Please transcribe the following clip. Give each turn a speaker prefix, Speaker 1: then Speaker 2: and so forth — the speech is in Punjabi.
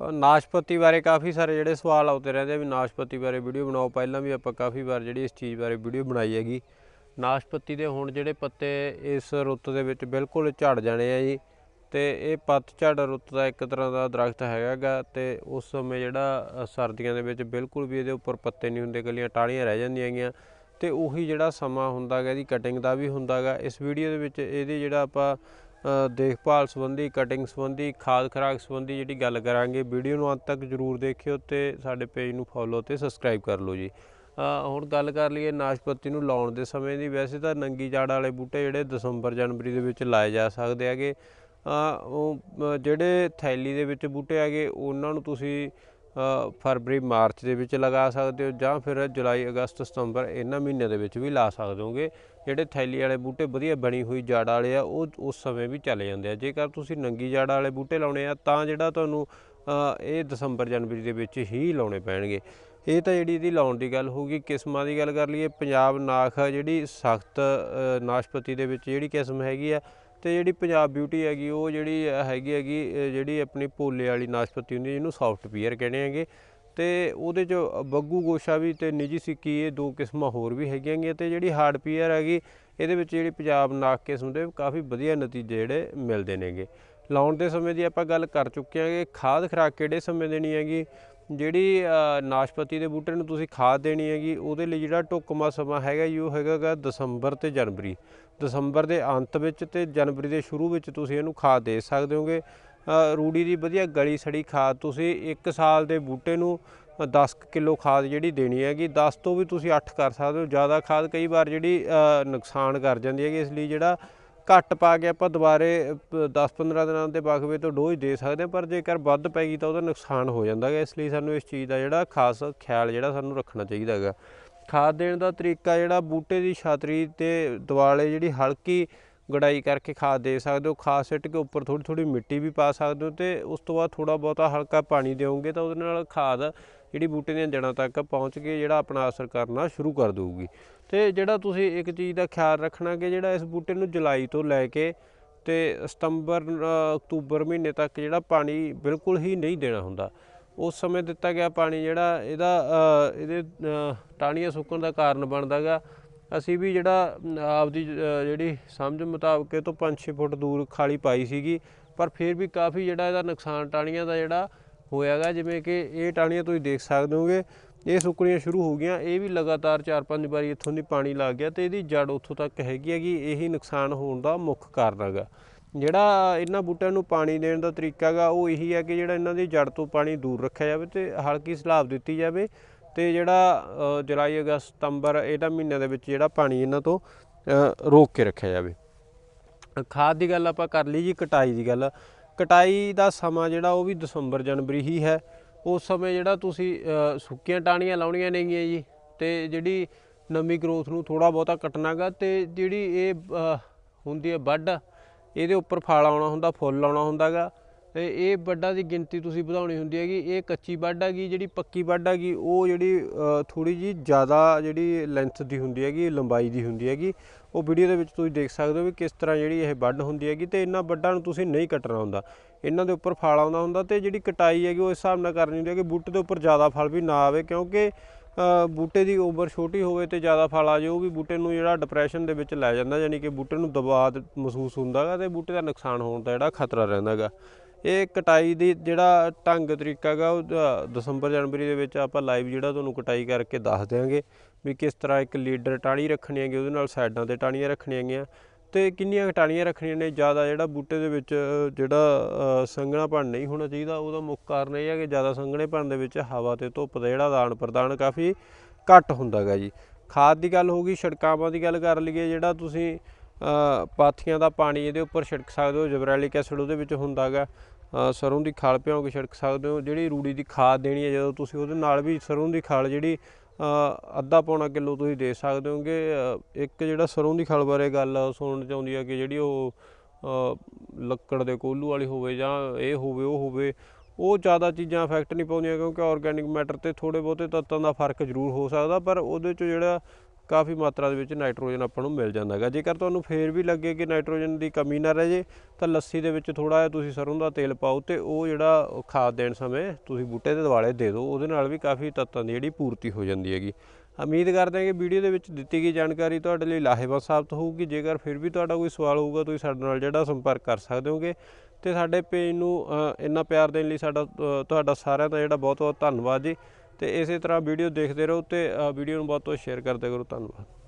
Speaker 1: ਨਾਸ਼ਪਤੀ ਬਾਰੇ ਕਾਫੀ ਸਾਰੇ ਜਿਹੜੇ ਸਵਾਲ ਆਉਂਦੇ ਰਹਿੰਦੇ ਆ ਵੀ ਨਾਸ਼ਪਤੀ ਬਾਰੇ ਵੀਡੀਓ ਬਣਾਓ। ਪਹਿਲਾਂ ਵੀ ਆਪਾਂ ਕਾਫੀ ਵਾਰ ਜਿਹੜੀ ਇਸ ਚੀਜ਼ ਬਾਰੇ ਵੀਡੀਓ ਬਣਾਈ ਹੈਗੀ। ਨਾਸ਼ਪਤੀ ਦੇ ਹੁਣ ਜਿਹੜੇ ਪੱਤੇ ਇਸ ਰੁੱਤ ਦੇ ਵਿੱਚ ਬਿਲਕੁਲ ਝੜ ਜਾਣੇ ਆ ਜੀ। ਤੇ ਇਹ ਪੱਤਝੜ ਰੁੱਤ ਦਾ ਇੱਕ ਤਰ੍ਹਾਂ ਦਾ ਦਰਖਤ ਹੈਗਾਗਾ ਤੇ ਉਸ ਸਮੇਂ ਜਿਹੜਾ ਸਰਦੀਆਂ ਦੇ ਵਿੱਚ ਬਿਲਕੁਲ ਵੀ ਇਹਦੇ ਉੱਪਰ ਪੱਤੇ ਨਹੀਂ ਹੁੰਦੇ ਇਕੱਲੀਆਂ ਟਾਹਣੀਆਂ ਰਹਿ ਜਾਂਦੀਆਂ ਹੈਗੀਆਂ। ਤੇ ਉਹੀ ਜਿਹੜਾ ਸਮਾਂ ਹੁੰਦਾ ਗਾ ਇਹਦੀ ਕਟਿੰਗ ਦਾ ਵੀ ਹੁੰਦਾ ਗਾ ਇਸ ਵੀਡੀਓ ਦੇ ਵਿੱਚ ਇਹਦੀ ਜਿਹੜਾ ਆਪਾਂ ਦੇਖਭਾਲ ਸੰਬੰਧੀ ਕਟਿੰਗ ਸੰਬੰਧੀ, ਖਾਦ ਖੁਰਾਕ ਸੰਬੰਧੀ ਜਿਹੜੀ ਗੱਲ ਕਰਾਂਗੇ, ਵੀਡੀਓ ਨੂੰ ਅੰਤ ਤੱਕ ਜਰੂਰ ਦੇਖਿਓ ਤੇ ਸਾਡੇ ਪੇਜ ਨੂੰ ਫੋਲੋ ਤੇ ਸਬਸਕ੍ਰਾਈਬ ਕਰ ਲਓ ਜੀ। ਹੁਣ ਗੱਲ ਕਰ ਲਈਏ ਨਾਸ਼ਪਤੀ ਨੂੰ ਲਾਉਣ ਦੇ ਸਮੇਂ ਦੀ। ਵੈਸੇ ਤਾਂ ਨੰਗੀ ਜਾੜ ਵਾਲੇ ਬੂਟੇ ਜਿਹੜੇ ਦਸੰਬਰ, ਜਨਵਰੀ ਦੇ ਵਿੱਚ ਲਾਏ ਜਾ ਸਕਦੇ ਹੈਗੇ। ਉਹ ਜਿਹੜੇ ਥੈਲੀ ਦੇ ਵਿੱਚ ਬੂਟੇ ਹੈਗੇ, ਉਹਨਾਂ ਨੂੰ ਤੁਸੀਂ ਫਰਵਰੀ, ਮਾਰਚ ਦੇ ਵਿੱਚ ਲਗਾ ਸਕਦੇ ਹੋ ਜਾਂ ਫਿਰ ਜੁਲਾਈ, ਅਗਸਤ, ਸਤੰਬਰ ਇਹਨਾਂ ਮਹੀਨਿਆਂ ਦੇ ਵਿੱਚ ਵੀ ਲਾ ਸਕਦੇ ਹੋਗੇ। ਜਿਹੜੇ ਥੈਲੀ ਵਾਲੇ ਬੂਟੇ ਵਧੀਆ ਬਣੀ ਹੋਈ ਜੜ ਵਾਲੇ ਆ, ਉਹ ਉਸ ਸਮੇਂ ਵੀ ਚਲੇ ਜਾਂਦੇ ਆ। ਜੇਕਰ ਤੁਸੀਂ ਨੰਗੀ ਜੜ ਵਾਲੇ ਬੂਟੇ ਲਾਉਣੇ ਆ, ਤਾਂ ਜਿਹੜਾ ਤੁਹਾਨੂੰ ਇਹ ਦਸੰਬਰ, ਜਨਵਰੀ ਦੇ ਵਿੱਚ ਹੀ ਲਾਉਣੇ ਪੈਣਗੇ। ਇਹ ਤਾਂ ਜਿਹੜੀ ਇਹਦੀ ਲਾਉਣ ਦੀ ਗੱਲ ਹੋਊਗੀ, ਕਿਸਮਾਂ ਦੀ ਗੱਲ ਕਰ ਲਈਏ। ਪੰਜਾਬ ਨਾਖ ਜਿਹੜੀ ਸਖਤ ਨਾਸ਼ਪਤੀ ਦੇ ਵਿੱਚ ਜਿਹੜੀ ਕਿਸਮ ਹੈਗੀ ਆ ਤੇ ਜਿਹੜੀ ਪੰਜਾਬ ਬਿਊਟੀ ਹੈਗੀ, ਉਹ ਜਿਹੜੀ ਹੈਗੀ ਹੈਗੀ ਜਿਹੜੀ ਆਪਣੀ ਭੋਲੇ ਵਾਲੀ ਨਾਸ਼ਪਤੀ ਹੁੰਦੀ ਜਿਹਨੂੰ ਸੌਫਟ ਪੀਅਰ ਕਹਿੰਦੇ ਹੈਗੇ। ਤੇ ਉਹਦੇ ਚ ਬੱਗੂ ਗੋਸ਼ਾ ਵੀ ਤੇ ਨਿੱਜੀ ਸਿੱਕੀ, ਇਹ ਦੋ ਕਿਸਮਾਂ ਹੋਰ ਵੀ ਹੈਗੀਆਂ ਗੀਆਂ ਤੇ ਜਿਹੜੀ ਹਾਰਡ ਪੀਅਰ ਹੈਗੀ, ਇਹਦੇ ਵਿੱਚ ਜਿਹੜੀ ਪੰਜਾਬ ਨਾਕ ਕਿਸਮ ਦੇ ਕਾਫੀ ਵਧੀਆ ਨਤੀਜੇ ਜਿਹੜੇ ਮਿਲਦੇ ਨੇਗੇ। ਲਾਉਣ ਦੇ ਸਮੇਂ ਦੀ ਆਪਾਂ ਗੱਲ ਕਰ ਚੁੱਕੇ ਹਾਂਗੇ, ਖਾਦ ਖੁਰਾਕ ਕਿਹੜੇ ਸਮੇਂ ਦੇਣੀ ਹੈਗੀ? ਜਿਹੜੀ ਨਾਸ਼ਪਤੀ ਦੇ ਬੂਟੇ ਨੂੰ ਤੁਸੀਂ ਖਾਦ ਦੇਣੀ ਹੈਗੀ, ਉਹਦੇ ਲਈ ਜਿਹੜਾ ਢੁਕਮਾ ਸਮਾਂ ਹੈਗਾ ਜੀ, ਉਹ ਹੈਗਾ ਦਸੰਬਰ ਤੇ ਜਨਵਰੀ। ਦਸੰਬਰ ਦੇ ਅੰਤ ਵਿੱਚ ਤੇ ਜਨਵਰੀ ਦੇ ਸ਼ੁਰੂ ਵਿੱਚ ਤੁਸੀਂ ਇਹਨੂੰ ਖਾਦ ਦੇ ਸਕਦੇ ਹੋਗੇ। ਰੂੜੀ ਦੀ ਵਧੀਆ ਗਲੀ ਸੜੀ ਖਾਦ ਤੁਸੀਂ 1 ਸਾਲ ਦੇ ਬੂਟੇ ਨੂੰ 10 ਕਿਲੋ ਖਾਦ ਜਿਹੜੀ ਦੇਣੀ ਹੈਗੀ 10 ਤੋਂ ਵੀ ਤੁਸੀਂ 8 ਕਰ ਸਕਦੇ ਹੋ। ਜ਼ਿਆਦਾ ਖਾਦ ਕਈ ਵਾਰ ਜਿਹੜੀ ਨੁਕਸਾਨ ਕਰ ਜਾਂਦੀ ਹੈਗੀ, ਇਸ ਲਈ ਜਿਹੜਾ ਘੱਟ ਪਾ ਕੇ ਆਪਾਂ ਦੁਬਾਰੇ 10-15 ਦਿਨਾਂ ਦੇ ਵਕਫੇ ਤੋਂ ਡੋਜ਼ ਦੇ ਸਕਦੇ ਹਾਂ, ਪਰ ਜੇਕਰ ਵੱਧ ਪੈ ਗਈ ਤਾਂ ਉਹਦਾ ਨੁਕਸਾਨ ਹੋ ਜਾਂਦਾ ਹੈ ਇਸ ਲਈ ਸਾਨੂੰ ਇਸ ਚੀਜ਼ ਦਾ ਜਿਹੜਾ ਖਾਸ ਖਿਆਲ ਜਿਹੜਾ ਸਾਨੂੰ ਰੱਖਣਾ ਚਾਹੀਦਾ ਹੈਗਾ। ਖਾਦ ਦੇਣ ਦਾ ਤਰੀਕਾ ਜਿਹੜਾ ਬੂਟੇ ਦੀ ਛਾਤਰੀ ਤੇ ਦਿਵਾਲੇ ਜਿਹੜੀ ਹਲਕੀ ਗੜਾਈ ਕਰਕੇ ਖਾਦ ਦੇ ਸਕਦੇ ਹੋ ਖਾਦ ਸਿੱਟ ਕੇ ਉੱਪਰ ਥੋੜੀ ਥੋੜੀ ਮਿੱਟੀ ਵੀ ਪਾ ਸਕਦੇ ਹੋ ਤੇ ਉਸ ਤੋਂ ਬਾਅਦ ਥੋੜਾ ਬਹੁਤਾ ਹਲਕਾ ਪਾਣੀ ਦਿਓਗੇ ਤਾਂ ਉਹਦੇ ਨਾਲ ਖਾਦ ਜਿਹੜੀ ਬੂਟੇ ਦੀਆਂ ਜੜ੍ਹਾਂ ਤੱਕ ਪਹੁੰਚ ਕੇ ਜਿਹੜਾ ਆਪਣਾ ਅਸਰ ਕਰਨਾ ਸ਼ੁਰੂ ਕਰ ਦੇਊਗੀ। ਤੇ ਜਿਹੜਾ ਤੁਸੀਂ ਇੱਕ ਚੀਜ਼ ਦਾ ਖਿਆਲ ਰੱਖਣਾ ਕਿ ਜਿਹੜਾ ਇਸ ਬੂਟੇ ਨੂੰ ਜੁਲਾਈ ਤੋਂ ਲੈ ਕੇ ਤੇ ਸਤੰਬਰ ਅਕਤੂਬਰ ਮਹੀਨੇ ਤੱਕ ਜਿਹੜਾ ਪਾਣੀ ਬਿਲਕੁਲ ਹੀ ਨਹੀਂ ਦੇਣਾ ਹੁੰਦਾ। ਉਸ ਸਮੇਂ ਦਿੱਤਾ ਗਿਆ ਪਾਣੀ ਜਿਹੜਾ ਇਹਦਾ ਇਹਦੇ ਟਾਹਣੀਆਂ ਸੁੱਕਣ ਦਾ ਕਾਰਨ ਬਣਦਾਗਾ ਅਸੀਂ ਵੀ ਜਿਹੜਾ ਆਪਦੀ ਜਿਹੜੀ ਸਮਝ ਮੁਤਾਬਕ ਇਹ ਤੋਂ 5-6 ਫੁੱਟ ਦੂਰ ਖਾਲੀ ਪਾਈ ਸੀਗੀ, ਪਰ ਫਿਰ ਵੀ ਕਾਫੀ ਜਿਹੜਾ ਇਹਦਾ ਨੁਕਸਾਨ ਟਾਹਣੀਆਂ ਦਾ ਜਿਹੜਾ ਹੋਇਆਗਾ ਜਿਵੇਂ ਕਿ ਇਹ ਟਾਹਣੀਆਂ ਤੁਸੀਂ ਦੇਖ ਸਕਦੇ ਹੋਗੇ। ਇਹ ਸੁੱਕਣੀਆਂ ਸ਼ੁਰੂ ਹੋ ਗਈਆਂ, ਇਹ ਵੀ ਲਗਾਤਾਰ 4-5 ਵਾਰੀ ਇੱਥੋਂ ਦੀ ਪਾਣੀ ਲੱਗ ਗਿਆ ਤੇ ਇਹਦੀ ਜੜ ਉੱਥੋਂ ਤੱਕ ਹੈਗੀ ਹੈਗੀ ਇਹੀ ਨੁਕਸਾਨ ਹੋਣ ਦਾ ਮੁੱਖ ਕਾਰਨ ਹੈਗਾ। ਜਿਹੜਾ ਇਹਨਾਂ ਬੂਟਿਆਂ ਨੂੰ ਪਾਣੀ ਦੇਣ ਦਾ ਤਰੀਕਾ ਹੈਗਾ, ਉਹ ਇਹੀ ਹੈ ਕਿ ਜਿਹੜਾ ਇਹਨਾਂ ਦੀ ਜੜ ਤੋਂ ਪਾਣੀ ਦੂਰ ਰੱਖਿਆ ਜਾਵੇ ਤੇ ਹਲਕੀ ਸਲਾਬ ਦਿੱਤੀ ਜਾਵੇ ਤੇ ਜਿਹੜਾ ਜੁਲਾਈ, ਅਗਸਤ, ਸਤੰਬਰ ਇਹਨਾਂ ਮਹੀਨਿਆਂ ਦੇ ਵਿੱਚ ਜਿਹੜਾ ਪਾਣੀ ਇਹਨਾਂ ਤੋਂ ਰੋਕ ਕੇ ਰੱਖਿਆ ਜਾਵੇ। ਖਾਦ ਦੀ ਗੱਲ ਆਪਾਂ ਕਰ ਲਈ ਜੀ ਕਟਾਈ ਦੀ ਗੱਲ। ਕਟਾਈ ਦਾ ਸਮਾਂ ਜਿਹੜਾ ਉਹ ਵੀ ਦਸੰਬਰ ਜਨਵਰੀ ਹੀ ਹੈ। ਉਸ ਸਮੇਂ ਜਿਹੜਾ ਤੁਸੀਂ ਸੁੱਕੀਆਂ ਟਾਹਣੀਆਂ ਲਾਉਣੀਆਂ ਨੇਗੀਆਂ ਜੀ ਤੇ ਜਿਹੜੀ ਨਵੀਂ ਗਰੋਥ ਨੂੰ ਥੋੜਾ ਬਹੁਤਾ ਕੱਟਣਾਗਾ ਤੇ ਜਿਹੜੀ ਇਹ ਅ, ਹੁੰਦੀ ਹੈ ਵੱਢ ਇਹਦੇ ਉੱਪਰ ਫਲ ਆਉਣਾ ਹੁੰਦਾ ਫੁੱਲ ਆਉਣਾ ਹੁੰਦਾਗਾ। ਤੇ ਇਹ ਵੱਡਾਂ ਦੀ ਗਿਣਤੀ ਤੁਸੀਂ ਵਧਾਉਣੀ ਹੁੰਦੀ ਹੈਗੀ, ਇਹ ਕੱਚੀ ਵੱਢ ਹੈਗੀ, ਜਿਹੜੀ ਪੱਕੀ ਵੱਢ ਹੈਗੀ, ਉਹ ਜਿਹੜੀ ਥੋੜੀ ਜੀ ਜ਼ਿਆਦਾ ਜਿਹੜੀ ਲੈਂਥ ਦੀ ਹੁੰਦੀ ਹੈਗੀ, ਲੰਬਾਈ ਦੀ ਹੁੰਦੀ ਹੈਗੀ, ਉਹ ਵੀਡੀਓ ਦੇ ਵਿੱਚ ਤੁਸੀਂ ਦੇਖ ਸਕਦੇ ਹੋ ਵੀ ਕਿਸ ਤਰ੍ਹਾਂ ਜਿਹੜੀ ਇਹ ਵੱਢ ਹੁੰਦੀ ਹੈਗੀ ਤੇ ਇਹਨਾਂ ਵੱਡਾਂ ਨੂੰ ਤੁਸੀਂ ਨਹੀਂ ਕੱਟਣਾ ਹੁੰਦਾ। ਇਹਨਾਂ ਦੇ ਉੱਪਰ ਫਲ ਆਉਂਦਾ ਹੁੰਦਾ ਤੇ ਜਿਹੜੀ ਕਟਾਈ ਹੈਗੀ ਉਹ ਇਸ ਹਿਸਾਬ ਨਾਲ ਕਰਨੀ ਹੁੰਦੀ ਹੈ ਕਿ ਬੂਟੇ ਦੇ ਉੱਪਰ ਜ਼ਿਆਦਾ ਫਲ ਵੀ ਨਾ ਆਵੇ ਕਿਉਂਕਿ ਬੂਟੇ ਦੀ ਉਮਰ ਛੋਟੀ ਹੋਵੇ ਤੇ ਜ਼ਿਆਦਾ ਫਲ ਆ ਜਾਏ, ਉਹ ਵੀ ਬੂਟੇ ਨੂੰ ਜਿਹੜਾ ਡਿਪਰੈਸ਼ਨ ਦੇ ਵਿੱਚ ਲੈ ਜਾਂਦਾ, ਯਾਨੀ ਕਿ ਬੂਟੇ ਨੂੰ ਦਬਾਅ ਦ- ਮਹਿਸੂਸ ਹੁੰਦਾਗਾ ਤੇ ਬੂਟੇ ਦਾ ਨੁਕਸਾਨ ਹੋਣ ਦਾ ਜਿਹੜਾ ਖਤਰਾ ਰਹਿੰਦਾਗਾ ਇਹ ਕਟਾਈ ਦੀ ਜਿਹੜਾ ਢੰਗ ਤਰੀਕਾ ਹੈਗਾ ਉਹ ਦਸੰਬਰ ਜਨਵਰੀ ਦੇ ਵਿੱਚ ਆਪਾਂ ਲਾਈਵ ਜਿਹੜਾ ਤੁਹਾਨੂੰ ਕਟਾਈ ਕਰਕੇ ਦੱਸ ਦਿਆਂਗੇ ਵੀ ਕਿਸ ਤਰ੍ਹਾਂ ਇੱਕ ਲੀਡਰ ਟਾਹਣੀ ਰੱਖਣੀ ਹੈਗੀ ਉਹਦੇ ਨਾਲ ਸਾਈਡਾਂ ਤੇ ਟਾਹਣੀਆਂ ਰੱਖਣੀਆਂ ਹੈਗੀਆਂ। ਤੇ ਕਿੰਨੀਆਂ ਕੁ ਟਾਹਣੀਆਂ ਰੱਖਣੀਆਂ ਨੇ? ਜ਼ਿਆਦਾ ਜਿਹੜਾ ਬੂਟੇ ਦੇ ਵਿੱਚ ਜਿਹੜਾ ਅ, ਸੰਘਣਾਪਣ ਨਹੀਂ ਹੋਣਾ ਚਾਹੀਦਾ ਉਹਦਾ ਮੁੱਖ ਕਾਰਨ ਇਹ ਹੈ ਕਿ ਜ਼ਿਆਦਾ ਸੰਘਣੇਪਣ ਦੇ ਵਿੱਚ ਹਵਾ ਤੇ ਧੁੱਪ ਦਾ ਜਿਹੜਾ ਆਦਾਨ ਪ੍ਰਦਾਨ ਕਾਫੀ ਘੱਟ ਹੁੰਦਾਗਾ ਜੀ। ਖਾਦ ਦੀ ਗੱਲ ਹੋ ਗਈ ਛਿੜਕਾਵਾਂ ਦੀ ਗੱਲ ਕਰ ਲਈਏ ਜਿਹੜਾ ਤੁਸੀਂ ਪਾਥੀਆਂ ਦਾ ਪਾਣੀ ਇਹਦੇ ਉੱਪਰ ਛਿੜਕ ਸਕਦੇ ਹੋ ਜਬਰੈਲਿਕ ਐਸਿਡ ਉਹਦੇ ਵਿੱਚ ਹੁੰਦਾਗਾ ਅ, ਸਰੋਂ ਦੀ ਖਲ ਭਿਉਂ ਕੇ ਛਿੜਕ ਸਕਦੇ ਹੋ, ਜਿਹੜੀ ਰੂੜੀ ਦੀ ਖਾਦ ਦੇਣੀ ਹੈ ਜਦੋਂ ਤੁਸੀਂ ਉਹਦੇ ਨਾਲ ਵੀ ਸਰੋਂ ਦੀ ਖਲ ਜਿਹੜੀ ਅੱਧਾ ਪੌਣਾ ਕਿਲੋ ਤੁਸੀਂ ਦੇ ਸਕਦੇ ਹੋਗੇ। ਇੱਕ ਜਿਹੜਾ ਸਰੋਂ ਦੀ ਖਲ ਬਾਰੇ ਗੱਲ ਸੁਣਨ ਚ ਆਉਂਦੀ ਹੈ ਕਿ ਜਿਹੜੀ ਉਹ ਲੱਕੜ ਦੇ ਕੋਲੂ ਵਾਲੀ ਹੋਵੇ ਜਾਂ ਇਹ ਹੋਵੇ, ਉਹ ਹੋਵੇ, ਉਹ ਜ਼ਿਆਦਾ ਚੀਜ਼ਾਂ ਇਫੈਕਟ ਨਹੀਂ ਪਾਉਂਦੀਆਂ ਕਿਉਂਕਿ ਆਰਗੈਨਿਕ ਮੈਟਰ ਤੇ ਥੋੜੇ ਬਹੁਤੇ ਤੱਤਾਂ ਦਾ ਫ਼ਰਕ ਜ਼ਰੂਰ ਹੋ ਸਕਦਾ, ਪਰ ਉਹਦੇ ਚ ਜਿਹੜਾ ਕਾਫੀ ਮਾਤਰਾ ਦੇ ਵਿੱਚ ਨਾਈਟ੍ਰੋਜਨ ਆਪਾਂ ਨੂੰ ਮਿਲ ਜਾਂਦਾ ਹੈਗਾ। ਜੇਕਰ ਤੁਹਾਨੂੰ ਫੇਰ ਵੀ ਲੱਗੇ ਕਿ ਨਾਈਟ੍ਰੋਜਨ ਦੀ ਕਮੀ ਨਾ ਰਹੇ ਜੇ, ਤਾਂ ਲੱਸੀ ਦੇ ਵਿੱਚ ਥੋੜਾ ਜਿਹਾ ਤੁਸੀਂ ਸਰੋਂ ਦਾ ਤੇਲ ਪਾਓ ਤੇ ਉਹ ਜਿਹੜਾ ਖਾਦ ਦੇਣ ਸਮੇਂ ਤੁਸੀਂ ਬੂਟੇ ਦੇ ਦਿਵਾਲੇ ਦੇ ਦਿਓ, ਉਹਦੇ ਨਾਲ ਵੀ ਕਾਫੀ ਤੱਤਾਂ ਦੀ ਜਿਹੜੀ ਪੂਰਤੀ ਹੋ ਜਾਂਦੀ ਹੈਗੀ। ਉਮੀਦ ਕਰਦੇ ਹਾਂ ਕਿ ਵੀਡੀਓ ਦੇ ਵਿੱਚ ਦਿੱਤੀ ਗਈ ਜਾਣਕਾਰੀ ਤੁਹਾਡੇ ਲਈ ਲਾਹੇਵੰਦ ਸਾਬਤ ਹੋਊਗੀ। ਜੇਕਰ ਫਿਰ ਵੀ ਤੁਹਾਡਾ ਕੋਈ ਸਵਾਲ ਹੋਊਗਾ, ਤੁਸੀਂ ਸਾਡੇ ਨਾਲ ਜਿਹੜਾ ਸੰਪਰਕ ਕਰ ਸਕਦੇ ਹੋਗੇ। ਤੇ ਸਾਡੇ ਪੇਜ ਨੂੰ ਇੰਨਾ ਪਿਆਰ ਦੇਣ ਲਈ ਸਾਡਾ ਤੁਹਾਡਾ ਸਾਰਿਆਂ ਦਾ ਜਿਹੜਾ ਬਹੁਤ ਬਹੁਤ ਧੰਨਵਾਦ ਜੀ। ਤੇ ਇਸੇ ਤਰ੍ਹਾਂ ਵੀਡੀਓ ਦੇਖਦੇ ਰਹੋ ਤੇ ਵੀਡੀਓ ਨੂੰ ਬਹੁਤ ਬਹੁਤ ਸ਼ੇਅਰ ਕਰਦੇ ਕਰੋ ਧੰਨਵਾਦ।